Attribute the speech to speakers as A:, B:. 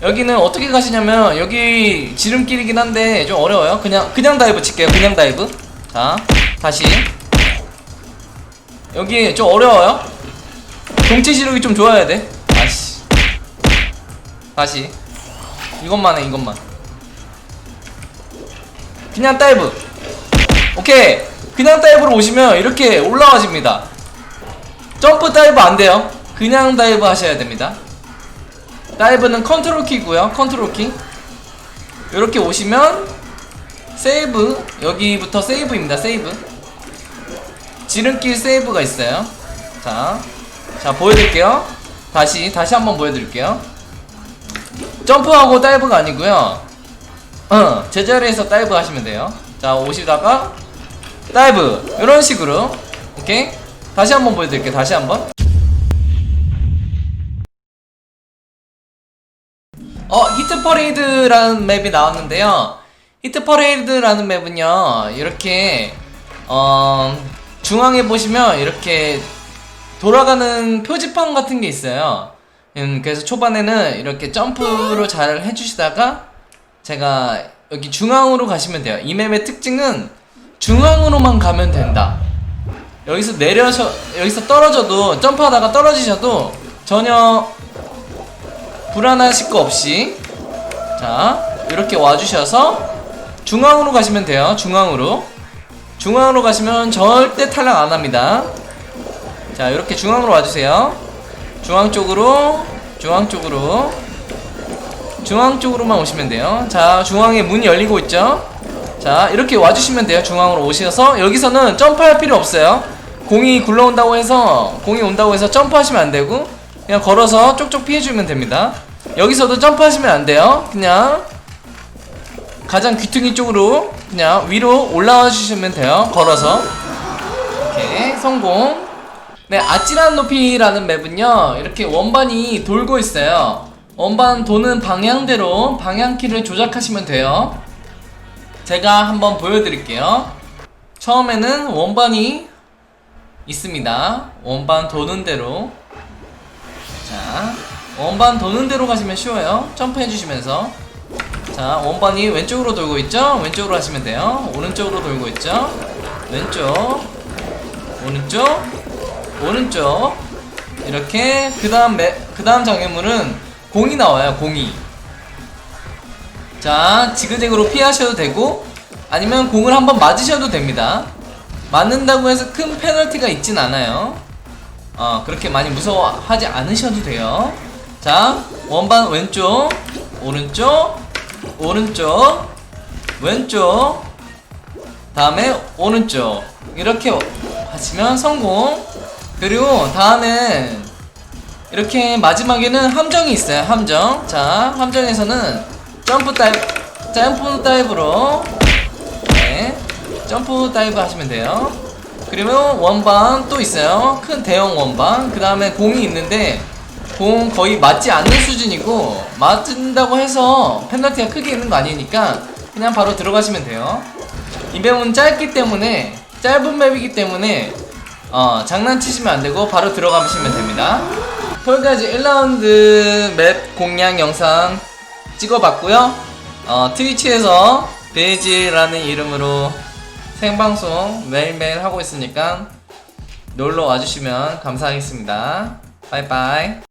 A: 여기는 어떻게 가시냐면 여기 지름길이긴 한데 좀 어려워요. 그냥 그냥 다이브 칠게요. 그냥 다이브. 자 다시 여기 좀 어려워요. 동체 시력이 좀 좋아야 돼. 아씨. 다시 이것만 해 이것만. 그냥 다이브. 오케이. 그냥 다이브로 오시면 이렇게 올라와집니다. 점프 다이브 안 돼요. 그냥 다이브 하셔야 됩니다. 다이브는 컨트롤 키고요. 컨트롤 키. 이렇게 오시면 세이브 여기부터 세이브입니다. 세이브. 지름길 세이브가 있어요. 자, 자 보여드릴게요. 다시 다시 한번 보여드릴게요. 점프하고 다이브가 아니고요. 어, 제자리에서 다이브 하시면 돼요. 자 오시다가 다이브 이런 식으로 오케이. 다시 한번 보여드릴게요. 다시 한번. 어, 히트 퍼레이드라는 맵이 나왔는데요. 히트 퍼레이드라는 맵은요, 이렇게, 어, 중앙에 보시면 이렇게 돌아가는 표지판 같은 게 있어요. 음, 그래서 초반에는 이렇게 점프로 잘 해주시다가 제가 여기 중앙으로 가시면 돼요. 이 맵의 특징은 중앙으로만 가면 된다. 여기서 내려서, 여기서 떨어져도, 점프하다가 떨어지셔도 전혀 불안하실 거 없이. 자 이렇게 와주셔서 중앙으로 가시면 돼요 중앙으로. 중앙으로 가시면 절대 탈락 안 합니다. 자 이렇게 중앙으로 와주세요. 중앙 쪽으로 중앙 쪽으로. 중앙 쪽으로만 오시면 돼요. 자 중앙에 문이 열리고 있죠? 자 이렇게 와주시면 돼요 중앙으로 오셔서. 여기서는 점프할 필요 없어요. 공이 굴러온다고 해서 공이 온다고 해서 점프하시면 안 되고 그냥 걸어서 쪽쪽 피해주면 됩니다. 여기서도 점프하시면 안 돼요. 그냥 가장 귀퉁이 쪽으로 그냥 위로 올라와 주시면 돼요. 걸어서. 이렇게 성공. 네 아찔한 높이라는 맵은요 이렇게 원반이 돌고 있어요. 원반 도는 방향대로 방향키를 조작하시면 돼요. 제가 한번 보여드릴게요. 처음에는 원반이 있습니다. 원반 도는 대로. 자 원반 도는 대로 가시면 쉬워요. 점프해 주시면서. 자 원반이 왼쪽으로 돌고 있죠? 왼쪽으로 하시면 돼요. 오른쪽으로 돌고 있죠? 왼쪽. 오른쪽. 오른쪽. 이렇게 그 다음 그 다음 장애물은 공이 나와요 공이. 자 지그재그로 피하셔도 되고 아니면 공을 한번 맞으셔도 됩니다. 맞는다고 해서 큰 페널티가 있진 않아요. 어 그렇게 많이 무서워하지 않으셔도 돼요 자 원반 왼쪽 오른쪽 오른쪽 왼쪽 다음에 오른쪽. 이렇게 하시면 성공. 그리고 다음엔 이렇게 마지막에는 함정이 있어요 함정. 자 함정에서는 점프 다이브 점프 다이브로. 네 점프 다이브 하시면 돼요. 그러면 원반 또 있어요. 큰 대형 원반. 그 다음에 공이 있는데 공 거의 맞지 않는 수준이고 맞는다고 해서 페널티가 크게 있는 거 아니니까 그냥 바로 들어가시면 돼요 이 맵은 짧기 때문에 짧은 맵이기 때문에 어, 장난치시면 안 되고 바로 들어가시면 됩니다 폴가지 1라운드 맵 공략 영상 찍어봤고요 어, 트위치에서 베이지라는 이름으로 생방송 매일매일 하고 있으니까 놀러 와주시면 감사하겠습니다. 빠이빠이.